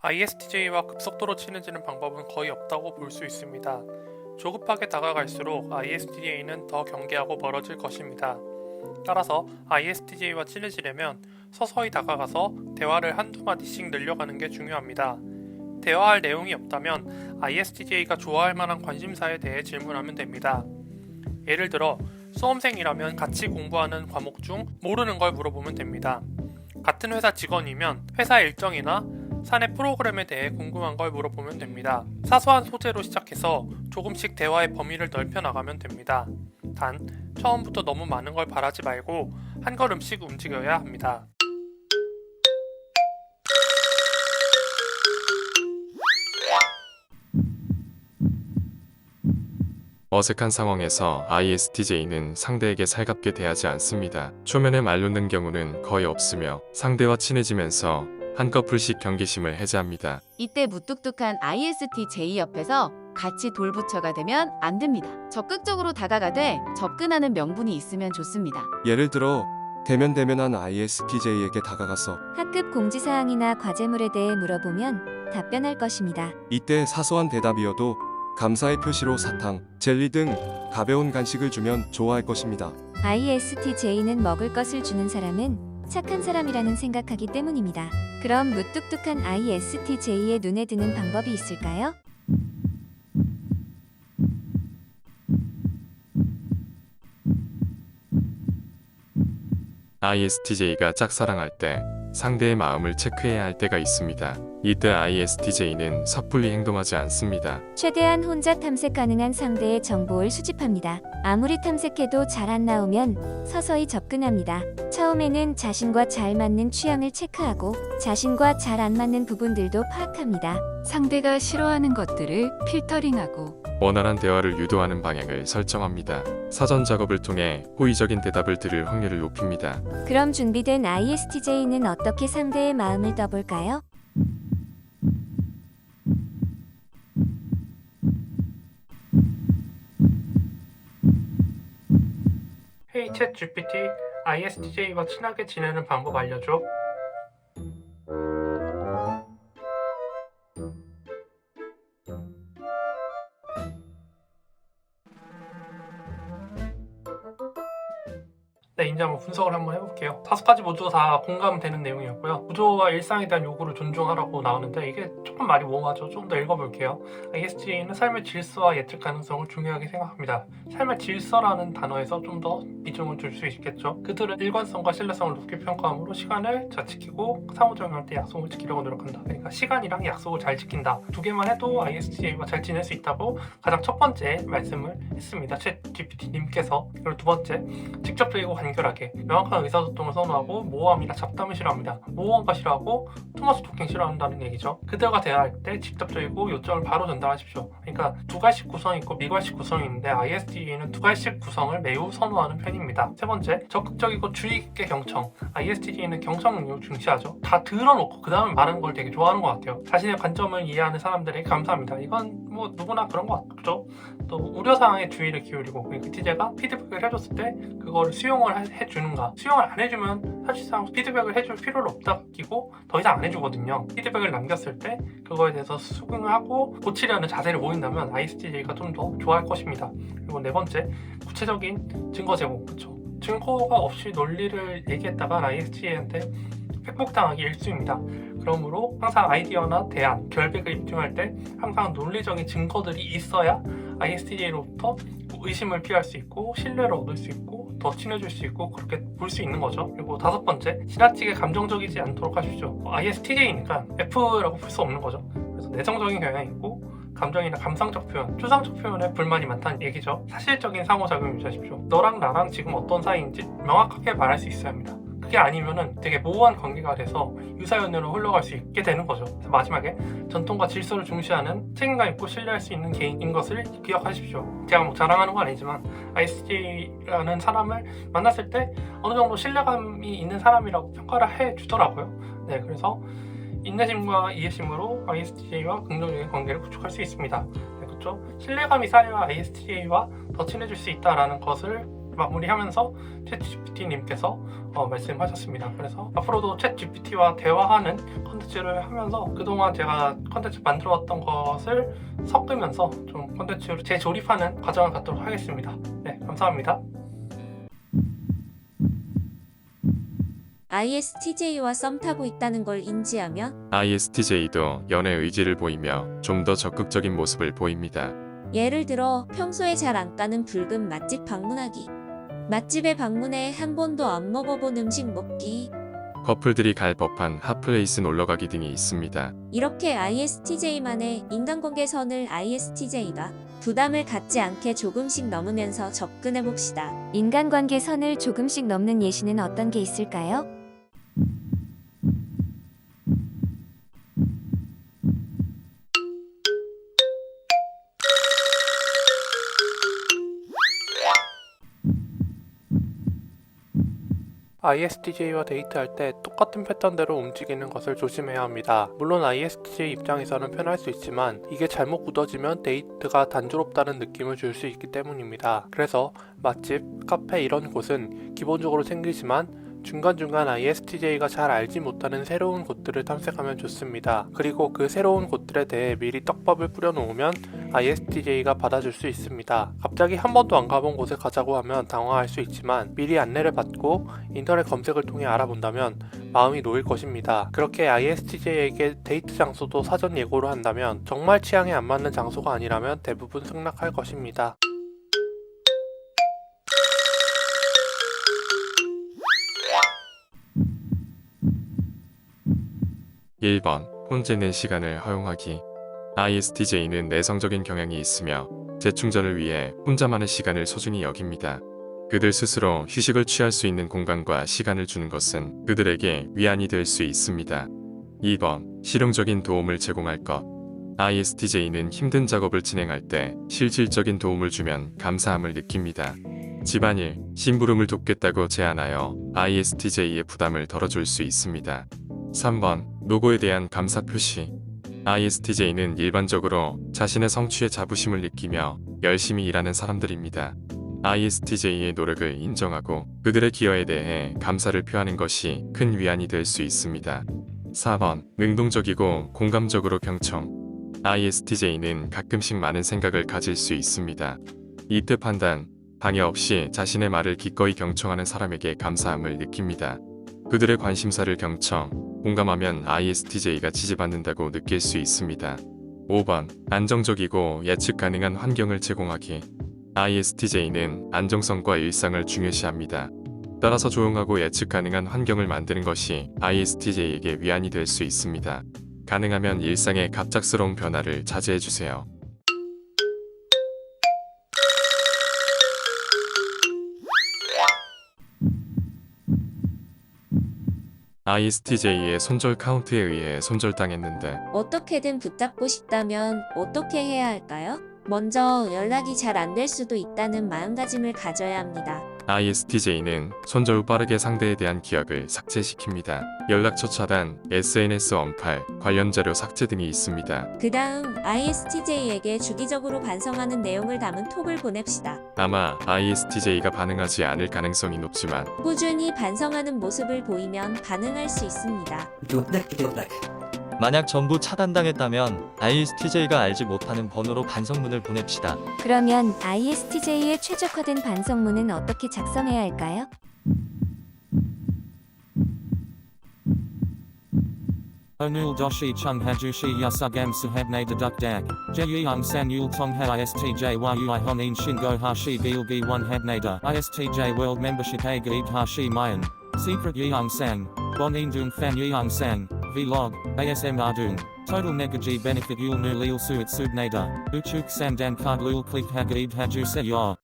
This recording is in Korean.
ISTJ와 급속도로 친해지는 방법은 거의 없다고 볼 수 있습니다. 조급하게 다가갈수록 ISTJ는 더 경계하고 멀어질 것입니다. 따라서 ISTJ와 친해지려면 서서히 다가가서 대화를 한두 마디씩 늘려가는 게 중요합니다. 대화할 내용이 없다면 ISTJ가 좋아할 만한 관심사에 대해 질문하면 됩니다. 예를 들어 수험생이라면 같이 공부하는 과목 중 모르는 걸 물어보면 됩니다. 같은 회사 직원이면 회사 일정이나 사내 프로그램에 대해 궁금한 걸 물어보면 됩니다. 사소한 소재로 시작해서 조금씩 대화의 범위를 넓혀 나가면 됩니다. 단, 처음부터 너무 많은 걸 바라지 말고 한 걸음씩 움직여야 합니다. 어색한 상황에서 ISTJ는 상대에게 살갑게 대하지 않습니다. 초면에 말 놓는 경우는 거의 없으며 상대와 친해지면서 한꺼풀씩 경계심을 해제합니다. 이때 무뚝뚝한 ISTJ 옆에서 같이 돌부처가 되면 안 됩니다. 적극적으로 다가가되 접근하는 명분이 있으면 좋습니다. 예를 들어 대면 대면한 ISTJ에게 다가가서 학급 공지사항이나 과제물에 대해 물어보면 답변할 것입니다. 이때 사소한 대답이어도 감사의 표시로 사탕, 젤리 등 가벼운 간식을 주면 좋아할 것입니다. ISTJ는 먹을 것을 주는 사람은 착한 사람이라는 생각하기 때문입니다. 그럼 무뚝뚝한 ISTJ의 눈에 드는 방법이 있을까요? ISTJ가 짝사랑할 때 상대의 마음을 체크해야 할 때가 있습니다. 이때 ISTJ는 섣불리 행동하지 않습니다. 최대한 혼자 탐색 가능한 상대의 정보를 수집합니다. 아무리 탐색해도 잘 안 나오면 서서히 접근합니다. 처음에는 자신과 잘 맞는 취향을 체크하고 자신과 잘 안 맞는 부분들도 파악합니다. 상대가 싫어하는 것들을 필터링하고 원활한 대화를 유도하는 방향을 설정합니다. 사전 작업을 통해 호의적인 대답을 들을 확률을 높입니다. 그럼 준비된 ISTJ는 어떻게 상대의 마음을 떠볼까요? Hey 챗 GPT, ISTJ와 친하게 지내는 방법 알려줘. 네, 이제 한번 분석을 한번 해볼게요. 다섯 가지 모두 다 공감되는 내용이었고요. 구조와 일상에 대한 요구를 존중하라고 나오는데 이게 조금 말이 모호하죠. 좀 더 읽어볼게요. ISTJ는 삶의 질서와 예측 가능성을 중요하게 생각합니다. 삶의 질서라는 단어에서 좀 더 비중을 줄수 있겠죠. 그들은 일관성과 신뢰성을 높게 평가하므로 시간을 잘 지키고 상호작용할 때 약속을 지키려고 노력한다. 그러니까 시간이랑 약속을 잘 지킨다. 두 개만 해도 ISTJ와 잘 지낼 수 있다고 가장 첫 번째 말씀을 했습니다. 챗 GPT님께서 그리고 두 번째 직접적이고 간결하게 명확한 의사소통을 선호하고 모호함이나 잡담을 싫어합니다. 모호함과 싫어하고 투머스 토킹 싫어한다는 얘기죠. 그들과 대화할 때 직접적이고 요점을 바로 전달하십시오. 그러니까 두갈씩 구성이 있고 미갈씩 구성이 있는데 ISTJ는 두갈씩 구성을 매우 선호하는 편입니다. 세 번째, 적극적이고 주의 깊게 경청. ISTJ는 경청을 중시하죠. 다 들어놓고 그 다음에 말하는 걸 되게 좋아하는 것 같아요. 자신의 관점을 이해하는 사람들에게 감사합니다. 이건 뭐 누구나 그런 것 같죠. 또 우려사항에 주의를 기울이고 그 TJ가 피드백을 해줬을 때 그거를 수용을 해- 해주는가. 수용을 안 해주면 사실상 피드백을 해줄 필요를 없다 끼고 더 이상 안 해주거든요. 피드백을 남겼을 때 그거에 대해서 수긍을 하고 고치려는 자세를 보인다면 ISTJ가 좀 더 좋아할 것입니다. 그리고 네 번째 구체적인 증거 제공 그쵸? 증거가 없이 논리를 얘기했다가 ISTJ한테 팩폭당하기 일수입니다. 그러므로 항상 아이디어나 대안, 결백을 입증할 때 항상 논리적인 증거들이 있어야 ISTJ로부터 의심을 피할 수 있고 신뢰를 얻을 수 있고 더 친해질 수 있고 그렇게 볼 수 있는 거죠. 그리고 다섯 번째, 지나치게 감정적이지 않도록 하십시오. ISTJ니까 F라고 볼 수 없는 거죠. 그래서 내성적인 경향이 있고 감정이나 감상적 표현, 추상적 표현에 불만이 많다는 얘기죠. 사실적인 상호작용을 유지하십시오. 너랑 나랑 지금 어떤 사이인지 명확하게 말할 수 있어야 합니다. 그게 아니면은 되게 모호한 관계가 돼서 유사연애로 흘러갈 수 있게 되는 거죠. 마지막에 전통과 질서를 중시하는 책임감 있고 신뢰할 수 있는 개인인 것을 기억하십시오. 제가 뭐 자랑하는 건 아니지만 ISTJ라는 사람을 만났을 때 어느 정도 신뢰감이 있는 사람이라고 평가를 해 주더라고요. 네, 그래서 인내심과 이해심으로 ISTJ와 긍정적인 관계를 구축할 수 있습니다. 네, 그렇죠? 신뢰감이 쌓여야 ISTJ와 더 친해질 수 있다라는 것을 마무리하면서 챗GPT님께서 어, 말씀하셨습니다. 그래서 앞으로도 챗 GPT와 대화하는 컨텐츠를 하면서 그동안 제가 컨텐츠 만들어왔던 것을 섞으면서 좀 컨텐츠로 재조립하는 과정을 갖도록 하겠습니다. 네, 감사합니다. ISTJ와 썸 타고 있다는 걸 인지하며 ISTJ도 연애 의지를 보이며 좀 더 적극적인 모습을 보입니다. 예를 들어 평소에 잘 안 가는 붉은 맛집 방문하기 맛집에 방문해 한 번도 안 먹어본 음식 먹기 커플들이 갈 법한 핫플레이스 놀러가기 등이 있습니다. 이렇게 ISTJ만의 인간관계 선을 ISTJ가 부담을 갖지 않게 조금씩 넘으면서 접근해 봅시다. 인간관계 선을 조금씩 넘는 예시는 어떤 게 있을까요? ISTJ와 데이트할 때 똑같은 패턴대로 움직이는 것을 조심해야 합니다. 물론 ISTJ 입장에서는 편할 수 있지만 이게 잘못 굳어지면 데이트가 단조롭다는 느낌을 줄 수 있기 때문입니다. 그래서 맛집, 카페 이런 곳은 기본적으로 생기지만 중간중간 ISTJ가 잘 알지 못하는 새로운 곳들을 탐색하면 좋습니다. 그리고 그 새로운 곳들에 대해 미리 떡밥을 뿌려놓으면 ISTJ가 받아줄 수 있습니다. 갑자기 한 번도 안 가본 곳에 가자고 하면 당황할 수 있지만 미리 안내를 받고 인터넷 검색을 통해 알아본다면 마음이 놓일 것입니다. 그렇게 ISTJ에게 데이트 장소도 사전 예고를 한다면 정말 취향에 안 맞는 장소가 아니라면 대부분 승낙할 것입니다. 일번 혼자 낸 시간을 허용하기. ISTJ는 내성적인 경향이 있으며 재충전을 위해 혼자만의 시간을 소중히 여깁니다. 그들 스스로 휴식을 취할 수 있는 공간과 시간을 주는 것은 그들에게 위안이 될 수 있습니다. 2번 실용적인 도움을 제공할 것. ISTJ는 힘든 작업을 진행할 때 실질적인 도움을 주면 감사함을 느낍니다. 집안일, 심부름을 돕겠다고 제안하여 ISTJ의 부담을 덜어줄 수 있습니다. 3번 노고에 대한 감사 표시 ISTJ는 일반적으로 자신의 성취에 자부심을 느끼며 열심히 일하는 사람들입니다. ISTJ의 노력을 인정하고 그들의 기여에 대해 감사를 표하는 것이 큰 위안이 될 수 있습니다. 4번 능동적이고 공감적으로 경청 ISTJ는 가끔씩 많은 생각을 가질 수 있습니다. 이때 판단, 방해 없이 자신의 말을 기꺼이 경청하는 사람에게 감사함을 느낍니다. 그들의 관심사를 경청, 공감하면 ISTJ가 지지받는다고 느낄 수 있습니다. 5번 안정적이고 예측 가능한 환경을 제공하기 ISTJ는 안정성과 일상을 중요시합니다. 따라서 조용하고 예측 가능한 환경을 만드는 것이 ISTJ에게 위안이 될 수 있습니다. 가능하면 일상의 갑작스러운 변화를 자제해 주세요. ISTJ의 손절 카운트에 의해 손절당했는데 어떻게든 붙잡고 싶다면 어떻게 해야 할까요? 먼저 연락이 잘 안 될 수도 있다는 마음가짐을 가져야 합니다. ISTJ는 손절 후 빠르게 상대에 대한 기억을 삭제시킵니다. 연락처 차단, SNS 언팔, 관련 자료 삭제 등이 있습니다. 그 다음 ISTJ에게 주기적으로 반성하는 내용을 담은 톡을 보냅시다. 아마 ISTJ가 반응하지 않을 가능성이 높지만 꾸준히 반성하는 모습을 보이면 반응할 수 있습니다. 만약 전부 차단당했다면 ISTJ가 알지 못하는 번호로 반성문을 보냅시다. 그러면 ISTJ의 최적화된 반성문은 어떻게 작성해야 할까요? Onul doshi chung hajushi yasugam sahabne deduk dak. Jeyung san yul tongha istj yui honin shingo hashi gilgi one habnada. Istj world membership a gaib hashi mayan. Secret yeung sang. Bon indung fan yeung sang. Vlog. ASM ardung. Total negaji benefit yul nu lil suit subnada. Uchuk sandan card lul click hagaib haju se.